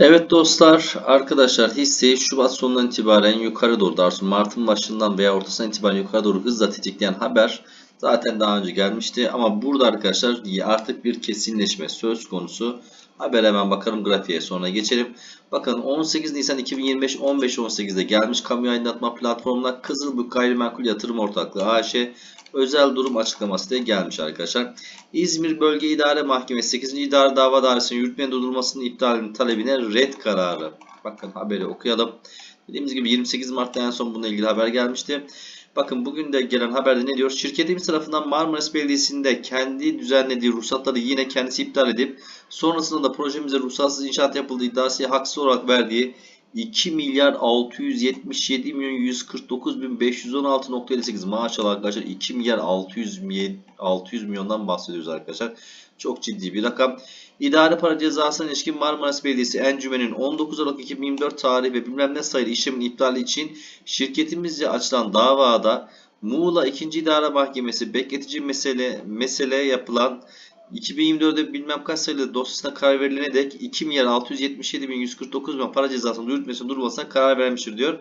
Evet dostlar, arkadaşlar hisse Şubat sonundan itibaren yukarı doğru, daha Mart'ın başından veya ortasından itibaren yukarı doğru hızla tetikleyen haber zaten daha önce gelmişti. Ama burada arkadaşlar artık bir kesinleşme söz konusu. Haber hemen bakalım grafiğe sonra geçelim. Bakın 18 Nisan 2025 15-18'de gelmiş kamu aydınlatma platformuna Kızılbük Gayrimenkul Yatırım Ortaklığı AŞ özel durum açıklaması diye gelmiş arkadaşlar. İzmir Bölge İdare Mahkemesi 8. İdare Dava Dairesi'nin yürütmenin durdurulmasının iptalinin talebine red kararı. Bakın haberi okuyalım. Dediğimiz gibi 28 Mart'ta en son bununla ilgili haber gelmişti. Bakın bugün de gelen haberde ne diyor? Şirketimiz tarafından Marmaris Belediyesi'nde kendi düzenlediği ruhsatları yine kendisi iptal edip sonrasında da projemize ruhsatsız inşaat yapıldığı iddiasıyla haksız olarak verdiği 2 milyar 677 milyon 149 bin 516.58 maşallah arkadaşlar 2 milyar 600 milyon 600 milyondan bahsediyoruz arkadaşlar. Çok ciddi bir rakam. İdare para cezasına ilişkin Marmaris Belediyesi Encümen'in 19 Aralık 2024 tarihi ve bilmem ne sayılı işlemin iptali için şirketimizce açılan davada Muğla 2. İdare Mahkemesi bekletici mesele mesele yapılan 2024'de bilmem kaç sayılı dosyasına karar verilene dek 2 milyar 677 bin 149 milyon para cezasının yürütmesine durmasına karar vermiştir diyor.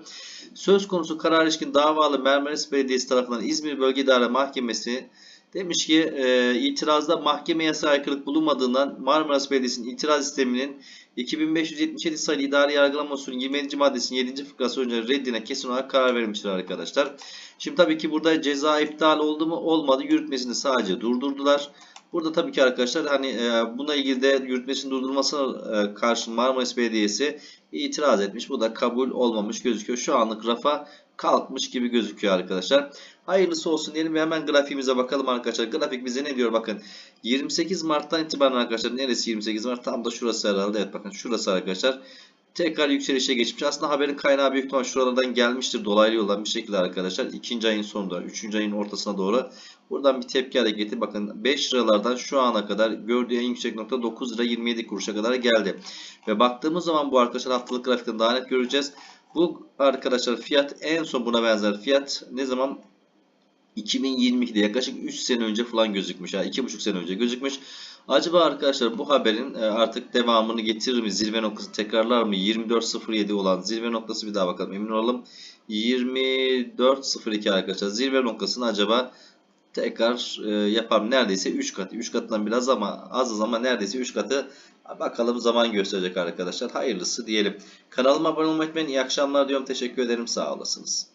Söz konusu karar ilişkin davalı Marmaris Belediyesi tarafından İzmir Bölge İdare Mahkemesi demiş ki e, itirazda mahkeme yasa aykırılık bulunmadığından Marmaris Belediyesi'nin itiraz sisteminin 2577 sayılı idari yargılama usulünün 27. maddesinin 7. fıkrası önce reddine kesin olarak karar verilmiştir arkadaşlar. Şimdi tabii ki burada ceza iptal oldu mu olmadı yürütmesini sadece durdurdular. Burada tabii ki arkadaşlar hani e, buna ilgili de yürütmesinin durdurulmasına e, karşı Marmaris Belediyesi itiraz etmiş. Bu da kabul olmamış gözüküyor. Şu anlık rafa kalkmış gibi gözüküyor arkadaşlar. Hayırlısı olsun diyelim ve hemen grafiğimize bakalım arkadaşlar. Grafik bize ne diyor bakın. 28 Mart'tan itibaren arkadaşlar neresi 28 Mart? Tam da şurası herhalde. Evet bakın şurası arkadaşlar. Tekrar yükselişe geçmiş. Aslında haberin kaynağı büyük ihtimal şuralardan gelmiştir dolaylı yoldan bir şekilde arkadaşlar. İkinci ayın sonunda, üçüncü ayın ortasına doğru buradan bir tepki hareketi. Bakın 5 liralardan şu ana kadar gördüğü en yüksek nokta 9 lira 27 kuruşa kadar geldi. Ve baktığımız zaman bu arkadaşlar haftalık grafikten daha net göreceğiz. Bu arkadaşlar fiyat en son buna benzer fiyat ne zaman 2022'de yaklaşık 3 sene önce falan gözükmüş. Yani 2,5 sene önce gözükmüş. Acaba arkadaşlar bu haberin e, artık devamını getirir mi? Zirve noktası tekrarlar mı? 24.07 olan zirve noktası bir daha bakalım emin olalım. 24.02 arkadaşlar. Zirve noktasını acaba tekrar e, yapar neredeyse 3 katı. 3 katından biraz ama az ama neredeyse 3 katı. Bakalım zaman gösterecek arkadaşlar. Hayırlısı diyelim. Kanalıma abone olmayı unutmayın. İyi akşamlar diyorum. Teşekkür ederim. Sağ olasınız.